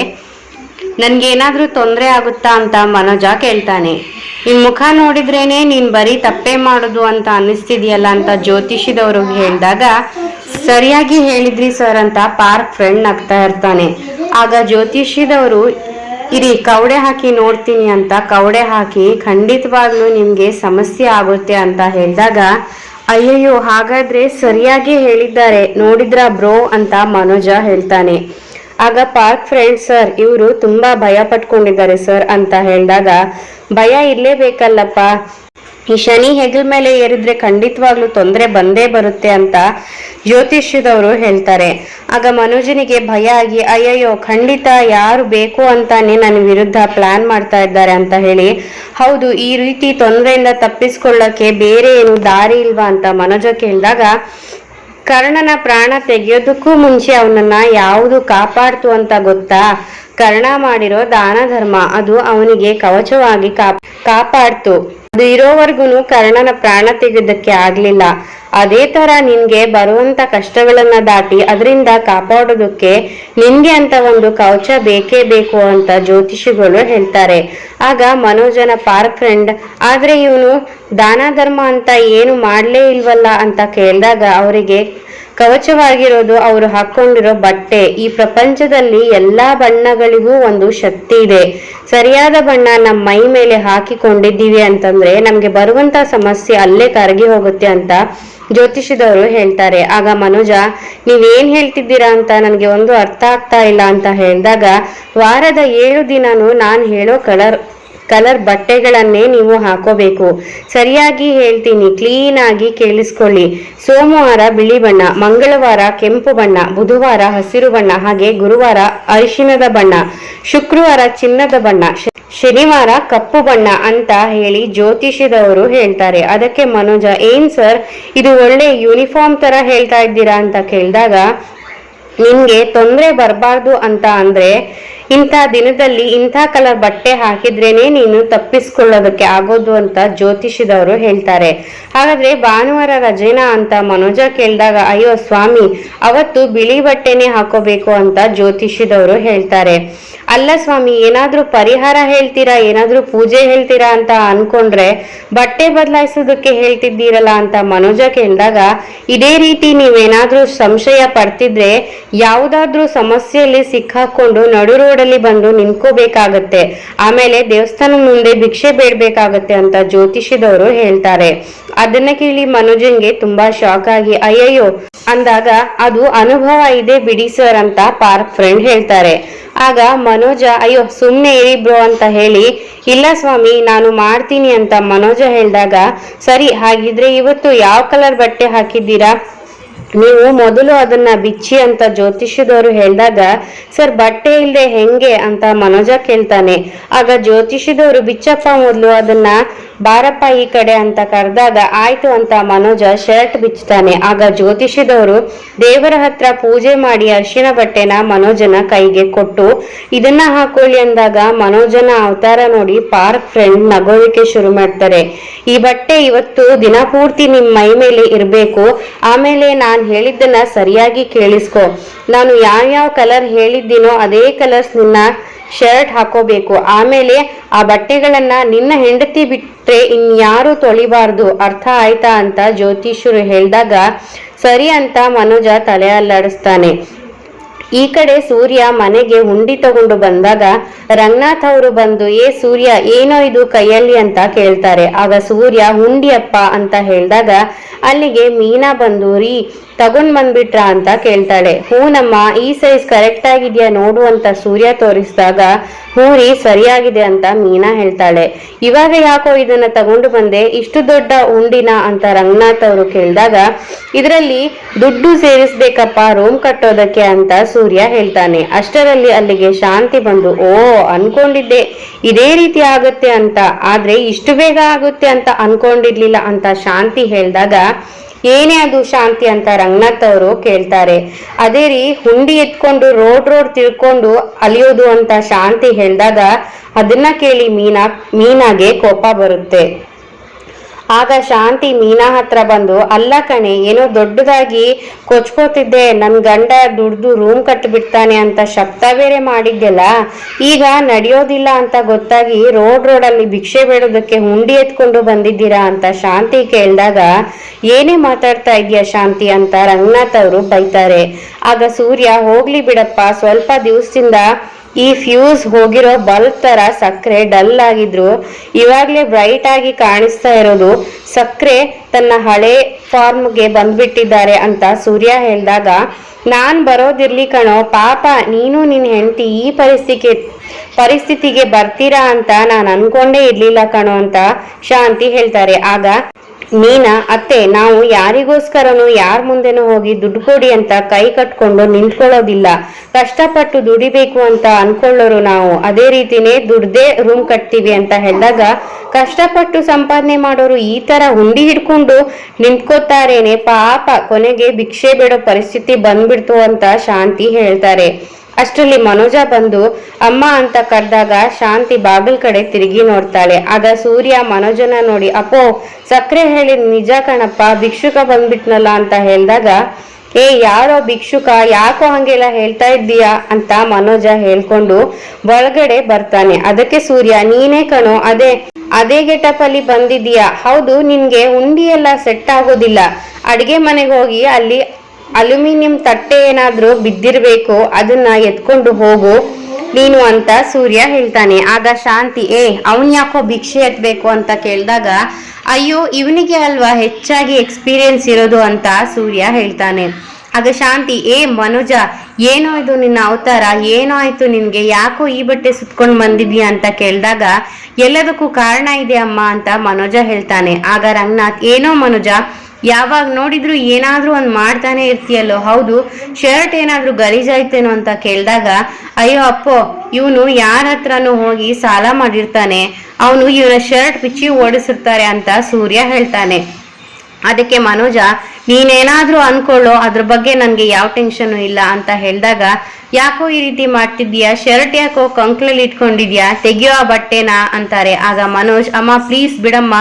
ನನಗೇನಾದರೂ ತೊಂದರೆ ಆಗುತ್ತಾ ಅಂತ ಮನೋಜ ಕೇಳ್ತಾನೆ. ನಿಮ್ಮ ಮುಖ ನೋಡಿದ್ರೇನೆ ನೀನು ಬರೀ ತಪ್ಪೇ ಮಾಡೋದು ಅಂತ ಅನ್ನಿಸ್ತಿದೆಯಲ್ಲ ಅಂತ ಜ್ಯೋತಿಷಿದವರು ಹೇಳಿದಾಗ, ಸರಿಯಾಗಿ ಹೇಳಿದ್ರಿ ಸರ್ ಅಂತ ಪಾರ್ಕ್ ಫ್ರೆಂಡ್ ನಗ್ತಾ ಇರ್ತಾನೆ. ಆಗ ಜ್ಯೋತಿಷಿದವರು ಇರಿ, ಕವಡೆ ಹಾಕಿ ನೋಡ್ತೀನಿ ಅಂತ, ಕವಡೆ ಹಾಕಿ ಖಂಡಿತವಾಗ್ಲೂ ನಿಮ್ಗೆ ಸಮಸ್ಯೆ ಆಗುತ್ತೆ ಅಂತ ಹೇಳಿದಾಗ, ಅಯ್ಯಯ್ಯೋ, ಹಾಗಾದ್ರೆ ಸರಿಯಾಗಿ ಹೇಳಿದ್ದಾರೆ, ನೋಡಿದ್ರ ಬ್ರೋ ಅಂತ ಮನೋಜ ಹೇಳ್ತಾನೆ. ಆಗ ಪಾರ್ಕ್ ಫ್ರೆಂಡ್ ಸರ್, ಇವರು ತುಂಬಾ ಭಯ ಪಟ್ಕೊಂಡಿದ್ದಾರೆ ಸರ್ ಅಂತ ಹೇಳಿದಾಗ, ಭಯ ಇರ್ಲೇಬೇಕಲ್ಲಪ್ಪ ಈ ಶನಿ ಹೆಗಲ್ ಮೇಲೆ ಏರಿದ್ರೆ ಖಂಡಿತವಾಗ್ಲೂ ತೊಂದರೆ ಬಂದೇ ಬರುತ್ತೆ ಅಂತ ಜ್ಯೋತಿಷ್ಯದವರು ಹೇಳ್ತಾರೆ. ಆಗ ಮನೋಜನಿಗೆ ಭಯ ಆಗಿ, ಅಯ್ಯಯ್ಯೋ, ಖಂಡಿತ ಯಾರು ಬೇಕು ಅಂತಾನೆ ನನ್ನ ವಿರುದ್ಧ ಪ್ಲಾನ್ ಮಾಡ್ತಾ ಇದ್ದಾರೆ ಅಂತ ಹೇಳಿ, ಹೌದು, ಈ ರೀತಿ ತೊಂದರೆಯಿಂದ ತಪ್ಪಿಸ್ಕೊಳ್ಳಕ್ಕೆ ಬೇರೆ ಏನು ದಾರಿ ಇಲ್ವಾ? ಅಂತ ಮನೋಜ ಕೇಳಿದಾಗ, ಕರ್ಣನ ಪ್ರಾಣ ತೆಗೆಯೋದಕ್ಕೂ ಮುಂಚೆ ಅವನನ್ನ ಯಾವುದು ಕಾಪಾಡ್ತು ಅಂತ ಗೊತ್ತಾ? ಕರ್ಣ ಮಾಡಿರೋ ದಾನ ಧರ್ಮ ಅದು ಅವನಿಗೆ ಕವಚವಾಗಿ ಕಾಪ್, ಕಾಪಾಡ್ತು. ಅದು ಇರೋವರೆಗೂ ಕರ್ಣನ ಪ್ರಾಣ ತೆಗೆದಕ್ಕೆ ಆಗ್ಲಿಲ್ಲ. ಅದೇ ತರ ನಿನ್ಗೆ ಬರುವಂತ ಕಷ್ಟಗಳನ್ನ ದಾಟಿ ಅದರಿಂದ ಕಾಪಾಡೋದಕ್ಕೆ ನಿನ್ಗೆ ಅಂತ ಒಂದು ಕವಚ ಬೇಕೇ ಬೇಕು ಅಂತ ಜ್ಯೋತಿಷಿಗಳು ಹೇಳ್ತಾರೆ. ಆಗ ಮನೋಜನ ಪಾರ್ಕ್ ಫ್ರೆಂಡ್, ಆದ್ರೆ ಇವನು ದಾನ ಧರ್ಮ ಅಂತ ಏನು ಮಾಡ್ಲೇ ಇಲ್ವಲ್ಲ? ಅಂತ ಕೇಳಿದಾಗ ಅವರಿಗೆ ಕವಚವಾಗಿರೋದು ಅವರು ಹಾಕೊಂಡಿರೋ ಬಟ್ಟೆ. ಈ ಪ್ರಪಂಚದಲ್ಲಿ ಎಲ್ಲಾ ಬಣ್ಣಗಳಿಗೂ ಒಂದು ಶಕ್ತಿ ಇದೆ. ಸರಿಯಾದ ಬಣ್ಣ ನಮ್ಮ ಮೈ ಮೇಲೆ ಹಾಕಿಕೊಂಡಿದ್ದೀವಿ ಅಂತಂದ್ರೆ ನಮ್ಗೆ ಬರುವಂತ ಸಮಸ್ಯೆ ಅಲ್ಲೇ ಕರಗಿ ಹೋಗುತ್ತೆ ಅಂತ ಜ್ಯೋತಿಷದವರು ಹೇಳ್ತಾರೆ. ಆಗ ಮನೋಜ, ನೀವೇನ್ ಹೇಳ್ತಿದ್ದೀರಾ ಅಂತ ನನಗೆ ಒಂದು ಅರ್ಥ ಆಗ್ತಾ ಇಲ್ಲ ಅಂತ ಹೇಳಿದಾಗ ವಾರದ ಏಳು ದಿನನೂ ನಾನು ಹೇಳೋ ಕಲರ್ ಕಲರ್ ಬಟ್ಟೆಗಳನ್ನೇ ನೀವು ಹಾಕೋಬೇಕು. ಸರಿಯಾಗಿ ಹೇಳ್ತೀನಿ, ಕ್ಲೀನ್ ಆಗಿ ಕೇಳಿಸ್ಕೊಳ್ಳಿ. ಸೋಮವಾರ ಬಿಳಿ ಬಣ್ಣ, ಮಂಗಳವಾರ ಕೆಂಪು ಬಣ್ಣ, ಬುಧವಾರ ಹಸಿರು ಬಣ್ಣ, ಹಾಗೆ ಗುರುವಾರ ಅರಿಶಿನದ ಬಣ್ಣ, ಶುಕ್ರವಾರ ಚಿನ್ನದ ಬಣ್ಣ ಶನಿವಾರ ಕಪ್ಪು ಬಣ್ಣ ಅಂತ ಹೇಳಿ ಜ್ಯೋತಿಷಿದವರು ಹೇಳ್ತಾರೆ. ಅದಕ್ಕೆ ಮನೋಜ, ಏನ್ ಸರ್? ಇದು ಒಳ್ಳೆ ಯೂನಿಫಾರ್ಮ್ ತರ ಹೇಳ್ತಾ ಇದ್ದೀರಾ ಅಂತ ಕೇಳಿದಾಗ ನಿನ್ಗೆ ತೊಂದರೆ ಬರಬಾರ್ದು ಅಂತ ಅಂದರೆ ಇಂಥ ದಿನದಲ್ಲಿ ಇಂಥ ಕಲರ್ ಬಟ್ಟೆ ಹಾಕಿದ್ರೇನೆ ನೀನು ತಪ್ಪಿಸ್ಕೊಳ್ಳೋದಕ್ಕೆ ಆಗೋದು ಅಂತ ಜ್ಯೋತಿಷಿದವರು ಹೇಳ್ತಾರೆ. ಹಾಗಾದ್ರೆ ಭಾನುವಾರ ರಜೆನಾ ಅಂತ ಮನೋಜ ಕೇಳಿದಾಗ, ಅಯ್ಯೋ ಸ್ವಾಮಿ, ಅವತ್ತು ಬಿಳಿ ಬಟ್ಟೆನೆ ಹಾಕೋಬೇಕು ಅಂತ ಜ್ಯೋತಿಷಿದವರು ಹೇಳ್ತಾರೆ. ಅಲ್ಲ ಸ್ವಾಮಿ, ಏನಾದ್ರೂ ಪರಿಹಾರ ಹೇಳ್ತೀರಾ, ಏನಾದ್ರೂ ಪೂಜೆ ಹೇಳ್ತೀರಾ ಅಂತ ಅನ್ಕೊಂಡ್ರೆ ಬಟ್ಟೆ ಬದಲಾಯಿಸೋದಕ್ಕೆ ಹೇಳ್ತಿದ್ದೀರಲ್ಲ ಅಂತ ಮನೋಜ ಕೇಳಿದಾಗ, ಇದೇ ರೀತಿ ನೀವೇನಾದ್ರೂ ಸಂಶಯ ಪಡ್ತಿದ್ರೆ ಯಾವುದಾದ್ರೂ ಸಮಸ್ಯೆಯಲ್ಲಿ ಸಿಕ್ಕಾಕೊಂಡು ನಡು ರೋಡಲ್ಲಿ ಬಂದು ನಿಂತ್ಕೋಬೇಕಾಗತ್ತೆ. ಆಮೇಲೆ ದೇವಸ್ಥಾನ ಮುಂದೆ ಭಿಕ್ಷೆ ಬೇಡ್ಬೇಕಾಗತ್ತೆ ಅಂತ ಜ್ಯೋತಿಷಿದವರು ಹೇಳ್ತಾರೆ. ಅದನ್ನ ಕೇಳಿ ಮನೋಜನ್ಗೆ ತುಂಬಾ ಶಾಕ್ ಆಗಿ, ಅಯ್ಯಯ್ಯೋ! ಅಂದಾಗ, ಅದು ಅನುಭವ ಇದೆ ಬಿಡಿ ಸರ್ ಅಂತ ಪಾರ್ಕ್ ಫ್ರೆಂಡ್ ಹೇಳ್ತಾರೆ. ಆಗ ಮನೋಜ, ಅಯ್ಯೋ ಸುಮ್ಮನೆ ಇರಿ ಬ್ರೋ ಅಂತ ಹೇಳಿ, ಇಲ್ಲ ಸ್ವಾಮಿ, ನಾನು ಮಾಡ್ತೀನಿ ಅಂತ ಮನೋಜ ಹೇಳಿದಾಗ, ಸರಿ, ಹಾಗಿದ್ರೆ ಇವತ್ತು ಯಾವ ಕಲರ್ ಬಟ್ಟೆ ಹಾಕಿದ್ದೀರಾ? ನೀವು ಮೊದಲು ಅದನ್ನ ಬಿಚ್ಚಿ ಅಂತ ಜ್ಯೋತಿಷ್ಯದವರು ಹೇಳಿದಾಗ, ಸರ್, ಬಟ್ಟೆ ಇಲ್ಲದೆ ಹೆಂಗೆ? ಅಂತ ಮನೋಜ ಕೇಳ್ತಾನೆ. ಆಗ ಜ್ಯೋತಿಷ್ಯದವರು, ಬಿಚ್ಚಪ್ಪ, ಮೊದಲು ಅದನ್ನ ಬಾರಪ್ಪ ಈ ಕಡೆ ಅಂತ ಕರೆದಾಗ, ಆಯ್ತು ಅಂತ ಮನೋಜ ಶರ್ಟ್ ಬಿಚ್ತಾನೆ ಆಗ ಜ್ಯೋತಿಷಿದವರು ದೇವರ ಹತ್ರ ಪೂಜೆ ಮಾಡಿ ಅರಿಶಿನ ಬಟ್ಟೆನ ಮನೋಜನ ಕೈಗೆ ಕೊಟ್ಟು, ಇದನ್ನ ಹಾಕೊಳ್ಳಿ ಅಂದಾಗ ಮನೋಜನ ಅವತಾರ ನೋಡಿ ಪಾರ್ಕ್ ಫ್ರೆಂಡ್ ನಗೋವಿಕೆ ಶುರು ಮಾಡ್ತಾರೆ. ಈ ಬಟ್ಟೆ ಇವತ್ತು ದಿನ ಪೂರ್ತಿ ನಿಮ್ ಮೈ ಮೇಲೆ ಇರಬೇಕು. ಆಮೇಲೆ ನಾನು ಹೇಳಿದ್ದನ್ನ ಸರಿಯಾಗಿ ಕೇಳಿಸ್ಕೊ. ನಾನು ಯಾವ್ಯಾವ ಕಲರ್ ಹೇಳಿದ್ದೀನೋ ಅದೇ ಕಲರ್ಸ್ ನಿನ್ನ ಶರ್ಟ್ ಹಾಕೋಬೇಕು. ಆಮೇಲೆ ಆ ಬಟ್ಟೆಗಳನ್ನ ನಿನ್ನ ಹೆಂಡತಿ ಬಿಟ್ರೆ ಇನ್ಯಾರು ತೊಳಿಬಾರ್ದು. ಅರ್ಥ ಆಯ್ತಾ ಅಂತ ಜ್ಯೋತಿಷ್ಯರು ಹೇಳಿದಾಗ ಸರಿ ಅಂತ ಮನೋಜ ತಲೆ ಅಲ್ಲಾಡಿಸ್ತಾನೆ. ಈ ಕಡೆ ಸೂರ್ಯ ಮನೆಗೆ ಹುಂಡಿ ತಗೊಂಡು ಬಂದಾಗ ರಂಗನಾಥ್ ಅವರು ಬಂದು, ಏ ಸೂರ್ಯ, ಏನೋ ಇದು ಕೈಯಲ್ಲಿ ಅಂತ ಕೇಳ್ತಾರೆ. ಆಗ ಸೂರ್ಯ ಹುಂಡಿಯಪ್ಪ ಅಂತ ಹೇಳಿದಾಗ ಅಲ್ಲಿಗೆ ಮೀನಾ ಬಂದು, ರೀ ತಗೊಂಡ್ ಬಂದ್ಬಿಟ್ರಾ ಅಂತ ಕೇಳ್ತಾಳೆ. ಹೂನಮ್ಮ, ಈ ಸೈಜ್ ಕರೆಕ್ಟ್ ಆಗಿದ್ಯಾ ನೋಡು ಅಂತ ಸೂರ್ಯ ತೋರಿಸಿದಾಗ ಹೂರಿ ಸರಿಯಾಗಿದೆ ಅಂತ ಮೀನಾ ಹೇಳ್ತಾಳೆ. ಇವಾಗ ಯಾಕೋ ಇದನ್ನ ತಗೊಂಡು ಬಂದೆ, ಇಷ್ಟು ದೊಡ್ಡ ಉಂಡಿನ ಅಂತ ರಂಗನಾಥ್ ಅವರು ಕೇಳಿದಾಗ, ಇದರಲ್ಲಿ ದುಡ್ಡು ಸೇರಿಸ್ಬೇಕಪ್ಪ ರೂಮ್ ಕಟ್ಟೋದಕ್ಕೆ ಅಂತ ಸೂರ್ಯ ಹೇಳ್ತಾನೆ. ಅಷ್ಟರಲ್ಲಿ ಅಲ್ಲಿಗೆ ಶಾಂತಿ ಬಂದು, ಓ, ಅನ್ಕೊಂಡಿದ್ದೆ. ಇದೇ ರೀತಿ ಆಗುತ್ತೆ ಅಂತ. ಆದ್ರೆ ಇಷ್ಟು ಬೇಗ ಆಗುತ್ತೆ ಅಂತ ಅನ್ಕೊಂಡಿರ್ಲಿಲ್ಲ ಅಂತ ಶಾಂತಿ ಹೇಳಿದಾಗ ಏನೇ ಅದು ಶಾಂತಿ ಅಂತ ರಂಗನಾಥ್ ಅವರು ಕೇಳ್ತಾರೆ. ಅದೇ ರೀ, ಹುಂಡಿ ಎತ್ಕೊಂಡು, ರೋಡ್ ರೋಡ್ ತಿಳ್ಕೊಂಡು ಅಲಿಯೋದು ಅಂತ ಶಾಂತಿ ಹೇಳ್ದಾಗ ಅದನ್ನ ಕೇಳಿ ಮೀನಾ, ಮೀನಾಗೆ ಕೋಪ ಬರುತ್ತೆ. ಆಗ ಶಾಂತಿ ಮೀನಾ ಹತ್ರ ಬಂದು, ಅಲ್ಲ ಕಣೆ, ಏನೋ ದೊಡ್ಡದಾಗಿ ಕೊಚ್ಕೋತಿದ್ದೆ. ನನ್ ಗಂಡ ದುಡ್ದು ರೂಮ್ ಕಟ್ಟಿಬಿಡ್ತಾನೆ ಅಂತ ಶಬ್ದ ಬೇರೆ ಮಾಡಿದ್ದೆಲ್ಲ. ಈಗ ನಡೆಯೋದಿಲ್ಲ ಅಂತ ಗೊತ್ತಾಗಿ ರೋಡ್ ರೋಡಲ್ಲಿ ಭಿಕ್ಷೆ ಬೇಡೋದಕ್ಕೆ ಹುಂಡಿ ಎತ್ಕೊಂಡು ಬಂದಿದ್ದೀರಾ ಅಂತ ಶಾಂತಿ ಕೇಳಿದಾಗ, ಏನೇ ಮಾತಾಡ್ತಾ ಇದೆಯಾ ಶಾಂತಿ? ಅಂತ ರಂಗನಾಥ್ ಅವರು ಬೈತಾರೆ. ಆಗ ಸೂರ್ಯ, ಹೋಗ್ಲಿ ಬಿಡಪ್ಪ, ಸ್ವಲ್ಪ ದಿವಸದಿಂದ ಈ ಫ್ಯೂಸ್ ಹೋಗಿರೋ ಬಲ್ಬ್ ತರ ಸಕ್ಕರೆ ಡಲ್ ಆಗಿದ್ರು, ಇವಾಗ್ಲೇ ಬ್ರೈಟ್ ಆಗಿ ಕಾಣಿಸ್ತಾ ಇರೋದು. ಸಕ್ಕರೆ ತನ್ನ ಹಳೆ ಫಾರ್ಮ್ಗೆ ಬಂದ್ಬಿಟ್ಟಿದ್ದಾರೆ ಅಂತ ಸೂರ್ಯ ಹೇಳಿದಾಗ, ನಾನ್ ಬರೋದಿರ್ಲಿ ಕಣೋ, ಪಾಪ ನೀನು ನಿನ್ ಹೆಂಡತಿ ಈ ಪರಿಸ್ಥಿತಿ ಪರಿಸ್ಥಿತಿಗೆ ಬರ್ತೀರಾ ಅಂತ ನಾನು ಅನ್ಕೊಂಡೇ ಇರ್ಲಿಲ್ಲ ಕಣೋ ಅಂತ ಶಾಂತಿ ಹೇಳ್ತಾರೆ. ಆಗ ಮೀನಾ ಅತ್ತೆ, ನಾವು ಯಾರಿಗೋಸ್ಕರನು ಯಾರ ಮುಂದೆನೂ ಹೋಗಿ ದುಡ್ಡು ಕೊಡಿ ಅಂತ ಕೈ ಕಟ್ಕೊಂಡು ನಿಂತ್ಕೊಳ್ಳೋದಿಲ್ಲ. ಕಷ್ಟಪಟ್ಟು ದುಡಿಬೇಕು ಅಂತ ಅನ್ಕೊಳ್ಳೋರು ನಾವು. ಅದೇ ರೀತಿನೇ ದುಡ್ದೇ ರೂಮ್ ಕಟ್ತೀವಿ ಅಂತ ಹೇಳಿದಾಗ ಕಷ್ಟಪಟ್ಟು ಸಂಪಾದನೆ ಮಾಡೋರು ಈ ತರ ಹುಂಡಿ ಹಿಡ್ಕೊಂಡು ನಿಂತ್ಕೋತಾರೇನೆ. ಪಾಪ, ಕೊನೆಗೆ ಭಿಕ್ಷೆ ಬೇಡೋ ಪರಿಸ್ಥಿತಿ ಬಂದ್ಬಿಡ್ತು ಅಂತ ಶಾಂತಿ ಹೇಳ್ತಾರೆ. ಅಷ್ಟರಲ್ಲಿ ಮನೋಜ ಬಂದು, ಅಮ್ಮ ಅಂತ ಕರೆದಾಗ ಶಾಂತಿ ಬಾಗಿಲ್ ಕಡೆ ತಿರುಗಿ ನೋಡ್ತಾಳೆ. ಆಗ ಸೂರ್ಯ ಮನೋಜನ ನೋಡಿ, ಅಪ್ಪೋ ಸಕ್ಕರೆ ಹೇಳಿ ನಿಜ ಕಣಪ್ಪ, ಭಿಕ್ಷುಕ ಬಂದ್ಬಿಟ್ನಲ್ಲ ಅಂತ ಹೇಳಿದಾಗ, ಏ, ಯಾರೋ ಭಿಕ್ಷುಕ, ಯಾಕೋ ಹಂಗೆಲ್ಲ ಹೇಳ್ತಾ ಇದ್ದೀಯಾ ಅಂತ ಮನೋಜ ಹೇಳ್ಕೊಂಡು ಒಳಗಡೆ ಬರ್ತಾನೆ. ಅದಕ್ಕೆ ಸೂರ್ಯ, ನೀನೇ ಕಣೋ, ಅದೇ ಅದೇ ಗೆಟಪ್ ಅಲ್ಲಿ ಬಂದಿದೀಯಾ ಹೌದು, ನಿನ್ಗೆ ಉಂಡಿ ಎಲ್ಲ ಸೆಟ್ ಆಗೋದಿಲ್ಲ. ಅಡಿಗೆ ಮನೆಗೆ ಹೋಗಿ ಅಲ್ಲಿ ಅಲ್ಯೂಮಿನಿಯಂ ತಟ್ಟೆ ಏನಾದರೂ ಬಿದ್ದಿರಬೇಕು, ಅದನ್ನ ಎತ್ಕೊಂಡು ಹೋಗು. ನೀನು ಅಂತ ಸೂರ್ಯ ಹೇಳ್ತಾನೆ. ಆಗ ಶಾಂತಿ, ಏ, ಅವನ್ ಯಾಕೋ ಭಿಕ್ಷೆ ಎತ್ಬೇಕು ಅಂತ ಕೇಳಿದಾಗ, ಅಯ್ಯೋ, ಇವನಿಗೆ ಅಲ್ವಾ ಹೆಚ್ಚಾಗಿ ಎಕ್ಸ್ಪೀರಿಯನ್ಸ್ ಇರೋದು? ಅಂತ ಸೂರ್ಯ ಹೇಳ್ತಾನೆ. ಆಗ ಶಾಂತಿ, ಏ, ಮನುಜ, ಏನೋ ಇದು ನಿನ್ನ ಅವತಾರ? ಏನೋ ಆಯ್ತು ನಿನ್ಗೆ? ಯಾಕೋ ಈ ಬಟ್ಟೆ ಸುತ್ಕೊಂಡು ಬಂದಿದ್ಯಾ? ಅಂತ ಕೇಳಿದಾಗ, ಎಲ್ಲದಕ್ಕೂ ಕಾರಣ ಇದೆ ಅಮ್ಮ ಅಂತ ಮನೋಜ ಹೇಳ್ತಾನೆ. ಆಗ ರಂಗನಾಥ್, ಏನೋ ಮನುಜ ಯಾವಾಗ ನೋಡಿದ್ರು ಏನಾದರೂ ಒಂದ್ ಮಾಡ್ತಾನೆ ಇರ್ತೀಯಲ್ಲೋ, ಹೌದು, ಶರ್ಟ್ ಏನಾದರೂ ಗಲೀಜಾಯ್ತೇನೋ ಅಂತ ಕೇಳಿದಾಗ, ಅಯ್ಯೋ ಅಪ್ಪೋ, ಇವನು ಯಾರ ಹತ್ರನೂ ಹೋಗಿ ಸಾಲ ಮಾಡಿರ್ತಾನೆ, ಅವನು ಇವನ ಶರ್ಟ್ ಬಿಚ್ಚಿ ಓಡಿಸಿರ್ತಾರೆ ಅಂತ ಸೂರ್ಯ ಹೇಳ್ತಾನೆ. ಅದಕ್ಕೆ ಮನೋಜ, ನೀನೇನಾದರೂ ಅನ್ಕೊಳ್ಳೋ, ಅದ್ರ ಬಗ್ಗೆ ನನಗೆ ಯಾವ ಟೆನ್ಷನ್ ಇಲ್ಲ ಅಂತ ಹೇಳಿದಾಗ, ಯಾಕೋ ಈ ರೀತಿ ಮಾಡ್ತಿದ್ಯಾ ಶರ್ಟ್ ಯಾಕೋ ಕಂಕ್ಲಲ್ಲಿ ಇಟ್ಕೊಂಡಿದ್ಯಾ, ತೆಗಿಯೋ ಆ ಬಟ್ಟೆನಾ ಅಂತಾರೆ. ಆಗ ಮನೋಜ್, ಅಮ್ಮ ಪ್ಲೀಸ್ ಬಿಡಮ್ಮ,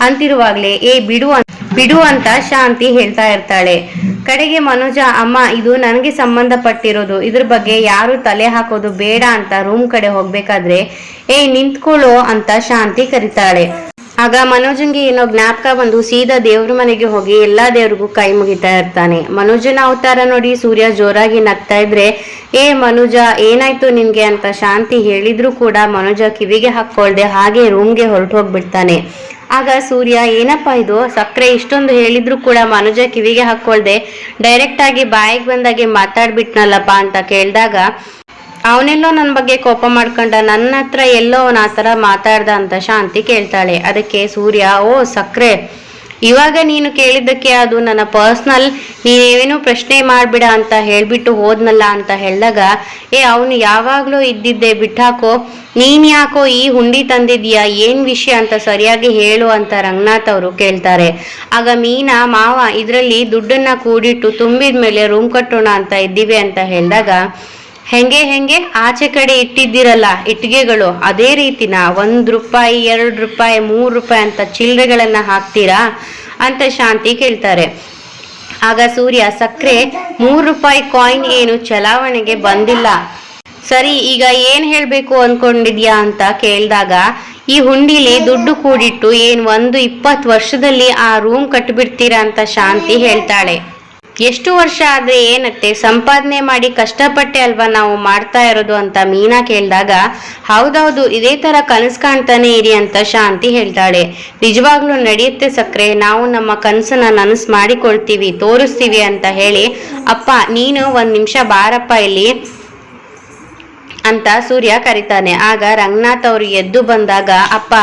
ಅಂತಿರುವಾಗಲೇ, ಏ, ಬಿಡು ಅನ್- ಬಿಡು ಅಂತ ಶಾಂತಿ ಹೇಳ್ತಾ ಇರ್ತಾಳೆ. ಕಡೆಗೆ ಮನೋಜ, ಅಮ್ಮ, ಇದು ನನಗೆ ಸಂಬಂಧಪಟ್ಟಿರೋದು. ಇದ್ರ ಬಗ್ಗೆ ಯಾರು ತಲೆ ಹಾಕೋದು ಬೇಡ ಅಂತ ರೂಮ್ ಕಡೆ ಹೋಗ್ಬೇಕಾದ್ರೆ ಏ ನಿಂತ್ಕೊಳ್ಳೋ ಅಂತ ಶಾಂತಿ ಕರಿತಾಳೆ. ಆಗ ಮನೋಜನ್ಗೆ ಏನೋ ಜ್ಞಾಪಕ ಬಂದು ಸೀದಾ ದೇವ್ರ ಮನೆಗೆ ಹೋಗಿ ಎಲ್ಲಾ ದೇವ್ರಿಗೂ ಕೈ ಮುಗಿತಾ ಇರ್ತಾನೆ. ಮನೋಜನ ಅವತಾರ ನೋಡಿ ಸೂರ್ಯ ಜೋರಾಗಿ ನಗ್ತಾ ಇದ್ರೆ, ಏ ಮನುಜ, ಏನಾಯ್ತು ನಿನ್ಗೆ? ಅಂತ ಶಾಂತಿ ಹೇಳಿದ್ರು ಕೂಡ ಮನೋಜ ಕಿವಿಗೆ ಹಾಕೊಳ್ದೆ ಹಾಗೆ ರೂಮ್ಗೆ ಹೊರಟು ಹೋಗ್ಬಿಡ್ತಾನೆ ಆಗ ಸೂರ್ಯ, ಏನಪ್ಪ ಇದು? ಸಕ್ಕರೆ ಇಷ್ಟೊಂದು ಹೇಳಿದ್ರು ಕೂಡ ಮನುಜ ಕಿವಿಗೆ ಹಾಕೊಳ್ದೆ ಡೈರೆಕ್ಟ್ ಆಗಿ ಬಾಯಿಗೆ ಬಂದಾಗೆ ಮಾತಾಡ್ಬಿಟ್ನಲ್ಲಪ್ಪ ಅಂತ ಕೇಳಿದಾಗ ಅವನೆಲ್ಲೋ ನನ್ನ ಬಗ್ಗೆ ಕೋಪ ಮಾಡ್ಕೊಂಡ ನನ್ನ ಹತ್ರ ಎಲ್ಲೋ ಅವನ ಆ ಥರ ಮಾತಾಡ್ದ ಅಂತ ಶಾಂತಿ ಕೇಳ್ತಾಳೆ. ಅದಕ್ಕೆ ಸೂರ್ಯ, ಓ ಸಕ್ರೆ, ಇವಾಗ ನೀನು ಕೇಳಿದ್ದಕ್ಕೆ ಅದು ನನ್ನ ಪರ್ಸ್ನಲ್ ನೀನೇನು ಪ್ರಶ್ನೆ ಮಾಡ್ಬಿಡ ಅಂತ ಹೇಳ್ಬಿಟ್ಟು ಹೋದ್ನಲ್ಲ ಅಂತ ಹೇಳಿದಾಗ, ಏ, ಅವನು ಯಾವಾಗಲೂ ಇದ್ದಿದ್ದೆ ಬಿಟ್ಟಾಕೋ, ನೀನ್ ಯಾಕೋ ಈ ಹುಂಡಿ ತಂದಿದ್ಯಾ, ಏನ್ ವಿಷಯ ಅಂತ ಸರಿಯಾಗಿ ಹೇಳು ಅಂತ ರಂಗನಾಥ್ ಅವರು ಕೇಳ್ತಾರೆ. ಆಗ ಮೀನಾ, ಮಾವ ಇದರಲ್ಲಿ ದುಡ್ಡನ್ನ ಕೂಡಿಟ್ಟು ತುಂಬಿದ ಮೇಲೆ ರೂಮ್ ಕಟ್ಟೋಣ ಅಂತ ಇದ್ದೀವಿ ಅಂತ ಹೇಳಿದಾಗ ಹೆಂಗೆ ಹೆಂಗೆ ಆಚೆ ಕಡೆ ಇಟ್ಟಿದ್ದೀರಲ್ಲ ಇಟ್ಟಿಗೆಗಳು, ಅದೇ ರೀತಿನ ಒಂದ್ ರೂಪಾಯಿ, ಎರಡು ರೂಪಾಯಿ, ಮೂರು ರೂಪಾಯಿ ಅಂತ ಚಿಲ್ಲರೆಗಳನ್ನ ಹಾಕ್ತೀರಾ ಅಂತ ಶಾಂತಿ ಕೇಳ್ತಾರೆ. ಆಗ ಸೂರ್ಯ ಸಕ್ಕರೆ ಮೂರು ರೂಪಾಯಿ ಕಾಯಿನ್ ಏನು ಚಲಾವಣೆಗೆ ಬಂದಿಲ್ಲ. ಸರಿ, ಈಗ ಏನ್ ಹೇಳ್ಬೇಕು ಅನ್ಕೊಂಡಿದ್ಯಾ ಅಂತ ಕೇಳಿದಾಗ, ಈ ಹುಂಡಿಲಿ ದುಡ್ಡು ಕೂಡಿಟ್ಟು ಏನ್ ಒಂದು ಇಪ್ಪತ್ತು ವರ್ಷದಲ್ಲಿ ಆ ರೂಮ್ ಕಟ್ಬಿಡ್ತೀರಾ ಅಂತ ಶಾಂತಿ ಹೇಳ್ತಾಳೆ. ಎಷ್ಟು ವರ್ಷ ಆದ್ರೆ ಏನತ್ತೆ? ಸಂಪಾದನೆ ಮಾಡಿ ಕಷ್ಟಪಟ್ಟೆ ಅಲ್ವಾ ನಾವು ಮಾಡ್ತಾ ಇರೋದು ಅಂತ ಮೀನಾ ಕೇಳಿದಾಗ, ಹೌದೌದು, ಇದೇ ತರ ಕನಸು ಕಾಣ್ತಾನೆ ಇರಿ ಅಂತ ಶಾಂತಿ ಹೇಳ್ತಾಳೆ. ನಿಜವಾಗ್ಲೂ ನಡೆಯುತ್ತೆ ಸಕ್ರೆ, ನಾವು ನಮ್ಮ ಕನಸನ್ನ ನನಸು ಮಾಡಿಕೊಳ್ತೀವಿ, ತೋರಿಸ್ತೀವಿ ಅಂತ ಹೇಳಿ, ಅಪ್ಪ, ನೀನು ಒಂದ್ ನಿಮಿಷ ಬಾರಪ್ಪ ಇಲ್ಲಿ ಅಂತ ಸೂರ್ಯ ಕರಿತಾನೆ. ಆಗ ರಂಗನಾಥ್ ಅವರು ಎದ್ದು ಬಂದಾಗ, ಅಪ್ಪ,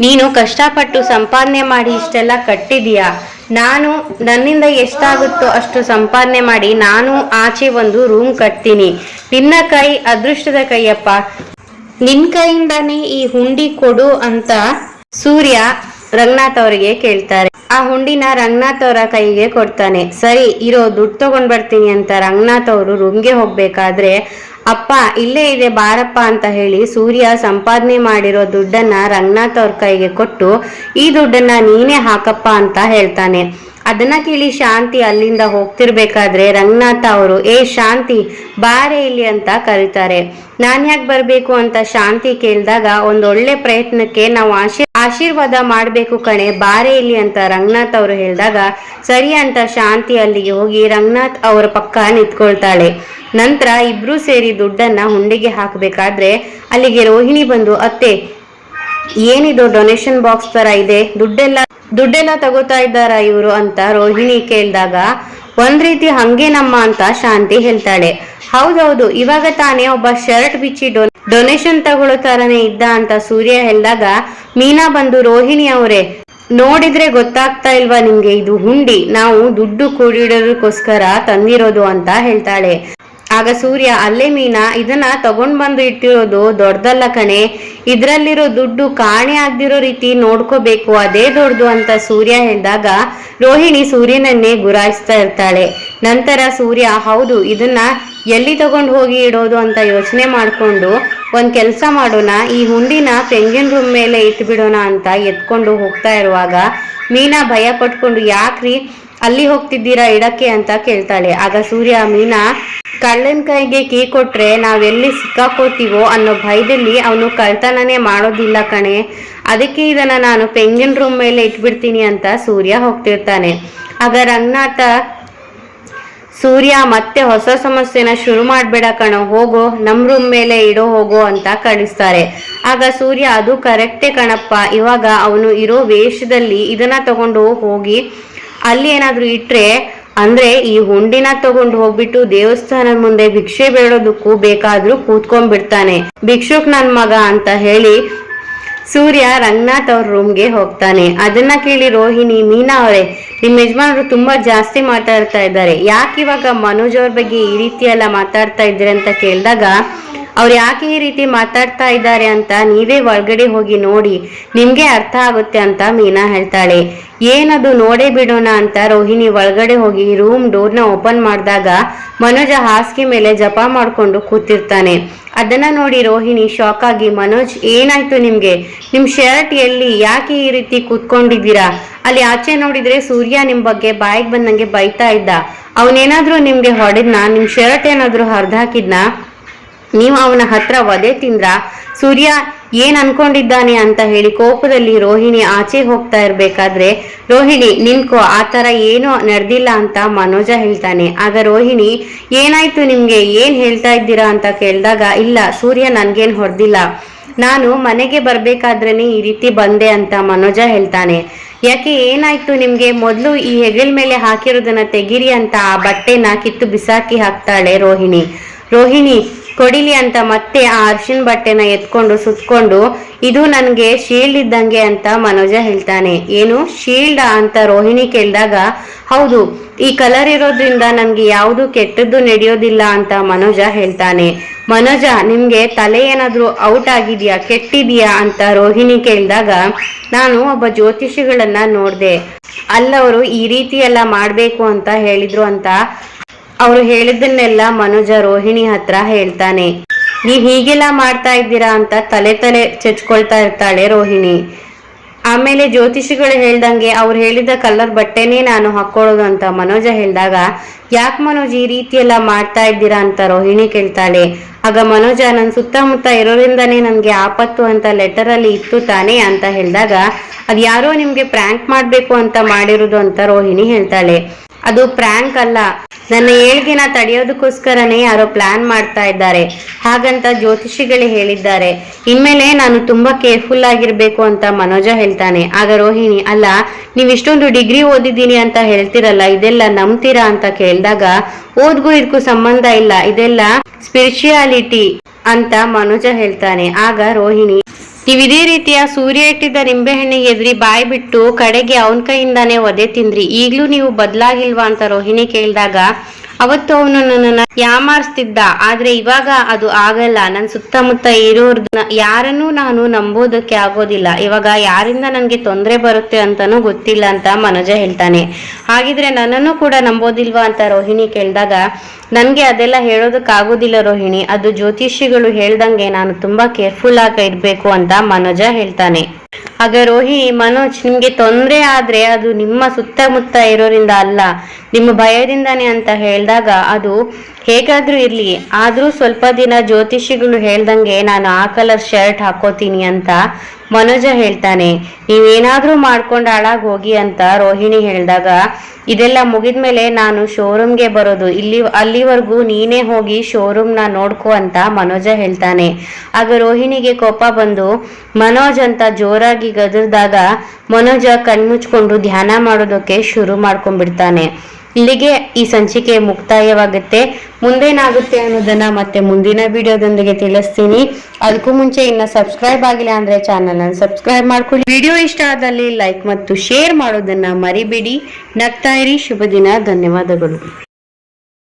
ನೀನು ಕಷ್ಟಪಟ್ಟು ಸಂಪಾದನೆ ಮಾಡಿ ಇಷ್ಟೆಲ್ಲ ಕಟ್ಟಿದೀಯಾ ನಾನು ನನ್ನಿಂದ ಎಷ್ಟಾಗುತ್ತೋ ಅಷ್ಟು ಸಂಪಾದನೆ ಮಾಡಿ ನಾನು ಆಚೆ ಒಂದು ರೂಮ್ ಕಟ್ತೀನಿ. ನಿನ್ನ ಕೈ ಅದೃಷ್ಟದ ಕೈಯಪ್ಪ. ನಿನ್ ಕೈಯಿಂದಾನೇ ಈ ಹುಂಡಿ ಕೊಡು ಅಂತ ಸೂರ್ಯ ರಂಗನಾಥ್ ಅವರಿಗೆ ಕೇಳ್ತಾರೆ. ಆ ಹುಂಡಿನ ರಂಗನಾಥ್ ಅವರ ಕೈಗೆ ಕೊಡ್ತಾನೆ. ಸರಿ, ಇರೋ ದುಡ್ಡು ತಗೊಂಡ್ ಬರ್ತೀನಿ ಅಂತ ರಂಗನಾಥ್ ಅವರು ರೂಮ್ಗೆ ಹೋಗ್ಬೇಕಾದ್ರೆ ಅಪ್ಪ, ಇಲ್ಲೇ ಇದೆ ಬಾರಪ್ಪ ಅಂತ ಹೇಳಿ ಸೂರ್ಯ ಸಂಪಾದನೆ ಮಾಡಿರೋ ದುಡ್ಡನ್ನ ರಂಗನಾಥ್ ಅವ್ರ ಕೈಗೆ ಕೊಟ್ಟು ಈ ದುಡ್ಡನ್ನ ನೀನೇ ಹಾಕಪ್ಪ ಅಂತ ಹೇಳ್ತಾನೆ. ಅದನ್ನ ಕೇಳಿ ಶಾಂತಿ ಅಲ್ಲಿಂದ ಹೋಗ್ತಿರ್ಬೇಕಾದ್ರೆ ರಂಗನಾಥ ಅವರು, ಏ ಶಾಂತಿ, ಬಾರೆ ಇಲ್ಲಿ ಅಂತ ಕರೀತಾರೆ. ನಾನ್ ಯಾಕೆ ಬರ್ಬೇಕು ಅಂತ ಶಾಂತಿ ಕೇಳಿದಾಗ ಒಂದೊಳ್ಳೆ ಪ್ರಯತ್ನಕ್ಕೆ ನಾವು ಆಶೀರ್ ಆಶೀರ್ವಾದ ಮಾಡ್ಬೇಕು ಕಣೆ, ಬಾರೆ ಇಲ್ಲಿ ಅಂತ ರಂಗನಾಥ್ ಅವರು ಹೇಳಿದಾಗ, ಸರಿ ಅಂತ ಶಾಂತಿ ಅಲ್ಲಿಗೆ ಹೋಗಿ ರಂಗನಾಥ್ ಅವರ ಪಕ್ಕ ನಿಂತ್ಕೊಳ್ತಾಳೆ. ನಂತರ ಇಬ್ರು ಸೇರಿ ದುಡ್ಡನ್ನ ಹುಂಡಿಗೆ ಹಾಕಬೇಕಾದ್ರೆ ಅಲ್ಲಿಗೆ ರೋಹಿಣಿ ಬಂದು, ಅತ್ತೆ ಏನಿದು ಡೊನೇಷನ್ ಬಾಕ್ಸ್ ತರ ಇದೆ? ದುಡ್ಡೆಲ್ಲ ದುಡ್ಡೆಲ್ಲ ತಗೋತಾ ಇದ್ದಾರ ಇವರು ಅಂತ ರೋಹಿಣಿ ಕೇಳಿದಾಗ, ಒಂದ್ ರೀತಿ ಹಂಗೇನಮ್ಮ ಅಂತ ಶಾಂತಿ ಹೇಳ್ತಾಳೆ. ಹೌದೌದು, ಇವಾಗ ತಾನೇ ಒಬ್ಬ ಶರ್ಟ್ ಬಿಚ್ಚಿ ಡೊ ಡೊನೇಷನ್ ತಗೊಳ್ಳೋ ತರನೇ ಇದ್ದ ಅಂತ ಸೂರ್ಯ ಹೇಳಿದಾಗ, ಮೀನಾ ಬಂದು ರೋಹಿಣಿ ಅವರೇ, ನೋಡಿದ್ರೆ ಗೊತ್ತಾಗ್ತಾ ಇಲ್ವಾ ನಿಮ್ಗೆ ಇದು ಹುಂಡಿ? ನಾವು ದುಡ್ಡು ಕೂಡಿಡೋದಕ್ಕೋಸ್ಕರ ತಂದಿರೋದು ಅಂತ ಹೇಳ್ತಾಳೆ. ಆಗ ಸೂರ್ಯ, ಅಲ್ಲೇ ಮೀನಾ, ಇದನ್ನ ತಗೊಂಡ್ ಬಂದು ಇಟ್ಟಿರೋದು ದೊಡ್ಡದಲ್ಲ ಕಣೆ. ಇದ್ರಲ್ಲಿರೋ ದುಡ್ಡು ಕಾಣೆ ಆಗ್ದಿರೋ ರೀತಿ ನೋಡ್ಕೋಬೇಕು, ಅದೇ ದೊಡ್ಡದು ಅಂತ ಸೂರ್ಯ ಹೇಳಿದಾಗ ರೋಹಿಣಿ ಸೂರ್ಯನನ್ನೇ ಗುರಾಯಿಸ್ತಾ ಇರ್ತಾಳೆ. ನಂತರ ಸೂರ್ಯ, ಹೌದು, ಇದನ್ನ ಎಲ್ಲಿ ತಗೊಂಡು ಹೋಗಿ ಇಡೋದು ಅಂತ ಯೋಚನೆ ಮಾಡಿಕೊಂಡು ಒಂದು ಕೆಲಸ ಮಾಡೋಣ, ಈ ಹುಂಡಿನ ತೆಂಗಿನ ರೂಮ್ ಮೇಲೆ ಇಟ್ಬಿಡೋಣ ಅಂತ ಎತ್ಕೊಂಡು ಹೋಗ್ತಾ ಇರುವಾಗ ಮೀನಾ ಭಯ ಪಟ್ಕೊಂಡು, ಯಾಕ್ರಿ ಅಲ್ಲಿ ಹೋಗ್ತಿದ್ದೀರಾ ಇಡಕ್ಕೆ ಅಂತ ಕೇಳ್ತಾಳೆ. ಆಗ ಸೂರ್ಯ, ಮೀನಾ, ಕಳ್ಳನ ಕೈಗೆ ಕೀ ಕೊಟ್ರೆ ನಾವೆಲ್ಲಿ ಸಿಕ್ಕಾಕೋತೀವೋ ಅನ್ನೋ ಭಯದಲ್ಲಿ ಅವನು ಕಳ್ತನನೇ ಮಾಡೋದಿಲ್ಲ ಕಣೆ. ಅದಕ್ಕೆ ಇದನ್ನ ನಾನು ಪೆಂಗಿನ್ ರೂಮ್ ಮೇಲೆ ಇಟ್ಬಿಡ್ತೀನಿ ಅಂತ ಸೂರ್ಯ ಹೋಗ್ತಿರ್ತಾನೆ. ಆಗ ರಂಗನಾಥ, ಸೂರ್ಯ, ಮತ್ತೆ ಹೊಸ ಸಮಸ್ಯೆನ ಶುರು ಮಾಡಬೇಡ ಕಣೋ. ಹೋಗೋ, ನಮ್ ರೂಮ್ ಮೇಲೆ ಇಡೋ, ಹೋಗೋ ಅಂತ ಕಳಿಸ್ತಾರೆ. ಆಗ ಸೂರ್ಯ, ಅದು ಕರೆಕ್ಟೇ ಕಣಪ್ಪ. ಇವಾಗ ಅವನು ಇರೋ ವೇಷದಲ್ಲಿ ಇದನ್ನ ತಗೊಂಡು ಹೋಗಿ ಅಲ್ಲಿ ಏನಾದ್ರೂ ಇಟ್ರೆ, ಅಂದ್ರೆ ಈ ಹುಂಡಿನ ತಗೊಂಡು ಹೋಗ್ಬಿಟ್ಟು ದೇವಸ್ಥಾನದ ಮುಂದೆ ಭಿಕ್ಷೆ ಬೇಡೋದಕ್ಕೂ ಬೇಕಾದ್ರೂ ಕೂತ್ಕೊಂಡ್ಬಿಡ್ತಾನೆ. ಭಿಕ್ಷುಕ್ ನನ್ ಮಗ ಅಂತ ಹೇಳಿ ಸೂರ್ಯ ರಂಗನಾಥ್ ಅವ್ರ ರೂಮ್ಗೆ ಹೋಗ್ತಾನೆ. ಅದನ್ನ ಕೇಳಿ ರೋಹಿಣಿ, ಮೀನಾ ಅವರೇ ನಿಮ್ಮ ಯಜಮಾನರು ತುಂಬಾ ಜಾಸ್ತಿ ಮಾತಾಡ್ತಾ ಇದ್ದಾರೆ. ಯಾಕೆ ಇವಾಗ ಮನೋಜ್ ಅವ್ರ ಬಗ್ಗೆ ಈ ರೀತಿ ಎಲ್ಲ ಮಾತಾಡ್ತಾ ಇದ್ದೀರಿ ಅಂತ ಕೇಳಿದಾಗ ಅವ್ರು ಯಾಕೆ ಈ ರೀತಿ ಮಾತಾಡ್ತಾ ಇದ್ದಾರೆ ಅಂತ ನೀವೇ ಒಳಗಡೆ ಹೋಗಿ ನೋಡಿ, ನಿಮ್ಗೆ ಅರ್ಥ ಆಗುತ್ತೆ ಅಂತ ಮೀನಾ ಹೇಳ್ತಾಳೆ. ಏನದು ನೋಡೇ ಬಿಡೋಣ ಅಂತ ರೋಹಿಣಿ ಒಳಗಡೆ ಹೋಗಿ ರೂಮ್ ಡೋರ್ನ ಓಪನ್ ಮಾಡಿದಾಗ ಮನೋಜ ಹಾಸಿಗೆ ಮೇಲೆ ಜಪ ಮಾಡ್ಕೊಂಡು ಕೂತಿರ್ತಾನೆ. ಅದನ್ನ ನೋಡಿ ರೋಹಿಣಿ ಶಾಕ್ ಆಗಿ, ಮನೋಜ್, ಏನಾಯ್ತು ನಿಮ್ಗೆ? ನಿಮ್ ಶರ್ಟ್ ಎಲ್ಲಿ? ಯಾಕೆ ಈ ರೀತಿ ಕೂತ್ಕೊಂಡಿದ್ದೀರಾ? ಅಲ್ಲಿ ಆಚೆ ನೋಡಿದ್ರೆ ಸೂರ್ಯ ನಿಮ್ ಬಗ್ಗೆ ಬಾಯಿಗೆ ಬಂದಂಗೆ ಬೈತಾ ಇದ್ದ. ಅವನೇನಾದ್ರೂ ನಿಮ್ಗೆ ಹೊಡೆದ್ನಾ? ನಿಮ್ ಶರ್ಟ್ ಏನಾದ್ರೂ ಹರಿದಾಕಿದ್ನಾ ನೀವು ಅವನ ಹತ್ರ ಒದೆ ತಿಂದ್ರ, ಸೂರ್ಯ ಏನ್ ಅನ್ಕೊಂಡಿದ್ದಾನೆ ಅಂತ ಹೇಳಿ ಕೋಪದಲ್ಲಿ ರೋಹಿಣಿ ಆಚೆ ಹೋಗ್ತಾ ಇರ್ಬೇಕಾದ್ರೆ, ರೋಹಿಣಿ ನಿನ್ಕೋ ಆ ತರ ಏನೂ ನಡೆದಿಲ್ಲ ಅಂತ ಮನೋಜ ಹೇಳ್ತಾನೆ. ಆಗ ರೋಹಿಣಿ, ಏನಾಯ್ತು ನಿಮ್ಗೆ? ಏನ್ ಹೇಳ್ತಾ ಇದ್ದೀರಾ ಅಂತ ಕೇಳಿದಾಗ, ಇಲ್ಲ, ಸೂರ್ಯ ನನ್ಗೇನ್ ಹೊಡೆದಿಲ್ಲ. ನಾನು ಮನೆಗೆ ಬರ್ಬೇಕಾದ್ರೇನೆ ಈ ರೀತಿ ಬಂದೆ ಅಂತ ಮನೋಜ ಹೇಳ್ತಾನೆ. ಯಾಕೆ ಏನಾಯ್ತು ನಿಮ್ಗೆ? ಮೊದಲು ಈ ಹೆಗಲ್ ಮೇಲೆ ಹಾಕಿರೋದನ್ನ ತೆಗಿರಿ ಅಂತ ಆ ಬಟ್ಟೆನ ಕಿತ್ತು ಬಿಸಾಕಿ ಹಾಕ್ತಾಳೆ ರೋಹಿಣಿ. ರೋಹಿಣಿ ಕೊಡಿಲಿ ಅಂತ ಮತ್ತೆ ಆ ಅರ್ಶಿನ ಬಟ್ಟೆನ ಎತ್ಕೊಂಡು ಸುತ್ಕೊಂಡು, ಇದು ನನಗೆ ಶೀಲ್ಡ್ ಇದ್ದಂಗೆ ಅಂತ ಮನೋಜ ಹೇಳ್ತಾನೆ. ಏನು? ಶೀಲ್ಡ್ ಅಂತ ರೋಹಿಣಿ ಕೇಳಿದಾಗ, ಹೌದು, ಈ ಕಲರ್ ಇರೋದ್ರಿಂದ ನನಗೆ ಯಾವುದು ಕೆಟ್ಟದ್ದು ನಡೆಯೋದಿಲ್ಲ ಅಂತ ಮನೋಜ ಹೇಳ್ತಾನೆ. ಮನೋಜ, ನಿಮಗೆ ತಲೆ ಏನಾದರೂ ಔಟ್ ಆಗಿದೆಯಾ, ಕೆಟ್ಟಿದೆಯಾ? ಅಂತ ರೋಹಿಣಿ ಕೇಳಿದಾಗ, ನಾನು ಒಬ್ಬ ಜ್ಯೋತಿಷಿಗಳನ್ನ ನೋಡಿದೆ. ಅಲ್ಲವರು ಈ ರೀತಿ ಎಲ್ಲ ಮಾಡಬೇಕು ಅಂತ ಹೇಳಿದ್ರು ಅಂತ ಅವರು ಹೇಳಿದ್ದನ್ನೆಲ್ಲ ಮನೋಜ ರೋಹಿಣಿ ಹತ್ರ ಹೇಳ್ತಾನೆ. ನೀವ್ ಹೀಗೆಲ್ಲ ಮಾಡ್ತಾ ಇದ್ದೀರಾ ಅಂತ ತಲೆ ತಲೆ ಚಚ್ಕೊಳ್ತಾ ಇರ್ತಾಳೆ ರೋಹಿಣಿ. ಆಮೇಲೆ ಜ್ಯೋತಿಷಿಗಳು ಹೇಳ್ದಂಗೆ ಅವ್ರು ಹೇಳಿದ ಕಲರ್ ಬಟ್ಟೆನೇ ನಾನು ಹಾಕೊಳ್ಳೋದು ಅಂತ ಮನೋಜ ಹೇಳಿದಾಗ, ಯಾಕೆ ಮನೋಜ್ ಈ ರೀತಿ ಎಲ್ಲ ಮಾಡ್ತಾ ಇದ್ದೀರಾ ಅಂತ ರೋಹಿಣಿ ಕೇಳ್ತಾಳೆ. ಆಗ ಮನೋಜ ನನ್ನ ಸುತ್ತಮುತ್ತ ಇರೋದ್ರಿಂದನೇ ನನಗೆ ಆಪತ್ತು ಅಂತ ಲೆಟರ್ ಅಲ್ಲಿ ಇತ್ತು ತಾನೇ ಅಂತ ಹೇಳಿದಾಗ ಅದು ಯಾರೋ ನಿಮ್ಗೆ ಪ್ರ್ಯಾಂಕ್ ಮಾಡ್ಬೇಕು ಅಂತ ಮಾಡಿರೋದು ಅಂತ ರೋಹಿಣಿ ಹೇಳ್ತಾಳೆ. ಅದು ಪ್ರ್ಯಾಂಕ್ ಅಲ್ಲ. ನನ್ನ ದಿನ ತಡೆಯೋದಕ್ಕೋಸ್ಕರನೇ ಯಾರೋ ಪ್ಲಾನ್ ಮಾಡ್ತಾ ಇದ್ದಾರೆ. ಹಾಗಂತ ಜ್ಯೋತಿಷಿಗಳು ಹೇಳಿದ್ದಾರೆ. ಇನ್ಮೇಲೆ ನಾನು ತುಂಬಾ ಕೇರ್ಫುಲ್ ಆಗಿರ್ಬೇಕು ಅಂತ ಮನೋಜ ಹೇಳ್ತಾನೆ. ಆಗ ರೋಹಿಣಿ, ಅಲ್ಲ, ನೀವ್ ಇಷ್ಟೊಂದು ಡಿಗ್ರಿ ಓದಿದ್ದೀನಿ ಅಂತ ಹೇಳ್ತಿರಲ್ಲ, ಇದೆಲ್ಲ ನಂಬ್ತೀರಾ ಅಂತ ಕೇಳಿದಾಗ, ಓದ್ಗೂ ಇದಕ್ಕೂ ಸಂಬಂಧ ಇಲ್ಲ, ಇದೆಲ್ಲ ಸ್ಪಿರಿಚುಯಾಲಿಟಿ ಅಂತ ಮನೋಜ ಹೇಳ್ತಾನೆ. ಆಗ ರೋಹಿಣಿ ನೀವ್ ಇದೇ ರೀತಿಯ ಸೂರ್ಯ ಇಟ್ಟಿದ್ದ ನಿಂಬೆಹಣ್ಣಿಗೆ ಎದ್ರಿ ಬಾಯಿ ಬಿಟ್ಟು ಕಡೆಗೆ ಅವನ ಕೈಯಿಂದಾನೇ ಒದೆ ತಿಂದ್ರಿ. ಈಗಲೂ ನೀವು ಬದಲಾಗಿಲ್ವಾ ಅಂತ ರೋಹಿಣಿ ಕೇಳಿದಾಗ ಅವತ್ತು ಅವನು ನನ್ನನ್ನ ಯಾಮಾರಿಸ್ತಿದ್ದ. ಆದ್ರೆ ಇವಾಗ ಅದು ಆಗಲ್ಲ. ನನ್ ಸುತ್ತಮುತ್ತ ಇರೋರ್ ಯಾರನ್ನೂ ನಾನು ನಂಬೋದಕ್ಕೆ ಆಗೋದಿಲ್ಲ. ಇವಾಗ ಯಾರಿಂದ ನನ್ಗೆ ತೊಂದರೆ ಬರುತ್ತೆ ಅಂತಾನೂ ಗೊತ್ತಿಲ್ಲ ಅಂತ ಮನೋಜ ಹೇಳ್ತಾನೆ. ಹಾಗಿದ್ರೆ ನನ್ನನ್ನು ಕೂಡ ನಂಬೋದಿಲ್ವಾ ಅಂತ ರೋಹಿಣಿ ಕೇಳಿದಾಗ, ನನ್ಗೆ ಅದೆಲ್ಲ ಹೇಳೋದಕ್ಕಾಗೋದಿಲ್ಲ ರೋಹಿಣಿ. ಅದು ಜ್ಯೋತಿಷಿಗಳು ಹೇಳ್ದಂಗೆ ನಾನು ತುಂಬಾ ಕೇರ್ಫುಲ್ ಆಗಿ ಇರ್ಬೇಕು ಅಂತ ಮನೋಜ ಹೇಳ್ತಾನೆ. ಆಗ ರೋಹಿಣಿ, ಮನೋಜ್, ನಿಮ್ಗೆ ತೊಂದರೆ ಆದ್ರೆ ಅದು ನಿಮ್ಮ ಸುತ್ತಮುತ್ತ ಇರೋರಿಂದ ಅಲ್ಲ. ನಿಮ್ಮ ಭಯದಿಂದಾನೆ ಅಂತ ಹೇಳಿದಾಗ, ಅದು ಹೇಗಾದ್ರೂ ಇರಲಿ, ಆದ್ರೂ ಸ್ವಲ್ಪ ದಿನ ಜ್ಯೋತಿಷಿಗಳು ಹೇಳ್ದಂಗೆ ನಾನು ಆ ಕಲರ್ ಶರ್ಟ್ ಹಾಕೋತೀನಿ ಅಂತ ಮನೋಜ ಹೇಳ್ತಾನೆ. ನೀವೇನಾದ್ರೂ ಮಾಡ್ಕೊಂಡು ಹಾಳಾಗ್ ಹೋಗಿ ಅಂತ ರೋಹಿಣಿ ಹೇಳಿದಾಗ, ಇದೆಲ್ಲ ಮುಗಿದ್ಮೇಲೆ ನಾನು ಶೋರೂಮ್ಗೆ ಬರೋದು. ಇಲ್ಲಿ, ಅಲ್ಲಿವರೆಗೂ ನೀನೇ ಹೋಗಿ ಶೋರೂಮ್ನ ನೋಡ್ಕೋ ಅಂತ ಮನೋಜ ಹೇಳ್ತಾನೆ. ಆಗ ರೋಹಿಣಿಗೆ ಕೋಪ ಬಂದು, ಮನೋಜ್ ಅಂತ ಜೋರಾಗಿ ಗದರ್ದಾಗ ಮನೋಜ ಕಣ್ಮುಚ್ಕೊಂಡು ಧ್ಯಾನ ಮಾಡೋದಕ್ಕೆ ಶುರು ಮಾಡ್ಕೊಂಡ್ಬಿಡ್ತಾನೆ. ಇಲ್ಲಿಗೆ ಈ ಸಂಚಿಕೆ ಮುಕ್ತಾಯವಾಗುತ್ತೆ. ಮುಂದೇನಾಗುತ್ತೆ ಅನ್ನೋದನ್ನ ಮತ್ತೆ ಮುಂದಿನ ವಿಡಿಯೋದೊಂದಿಗೆ ತಿಳಿಸ್ತೀನಿ. ಅದಕ್ಕೂ ಮುಂಚೆ ಇನ್ನ ಸಬ್ಸ್ಕ್ರೈಬ್ ಆಗಿಲ್ಲ ಅಂದ್ರೆ ಚಾನಲ್ ಅನ್ನು ಸಬ್ಸ್ಕ್ರೈಬ್ ಮಾಡ್ಕೊಳ್ಳಿ. ವಿಡಿಯೋ ಇಷ್ಟ ಆದಲ್ಲಿ ಲೈಕ್ ಮತ್ತು ಶೇರ್ ಮಾಡೋದನ್ನ ಮರಿಬೇಡಿ. ನಗ್ತಾ ಇರಿ. ಶುಭ ದಿನ. ಧನ್ಯವಾದಗಳು.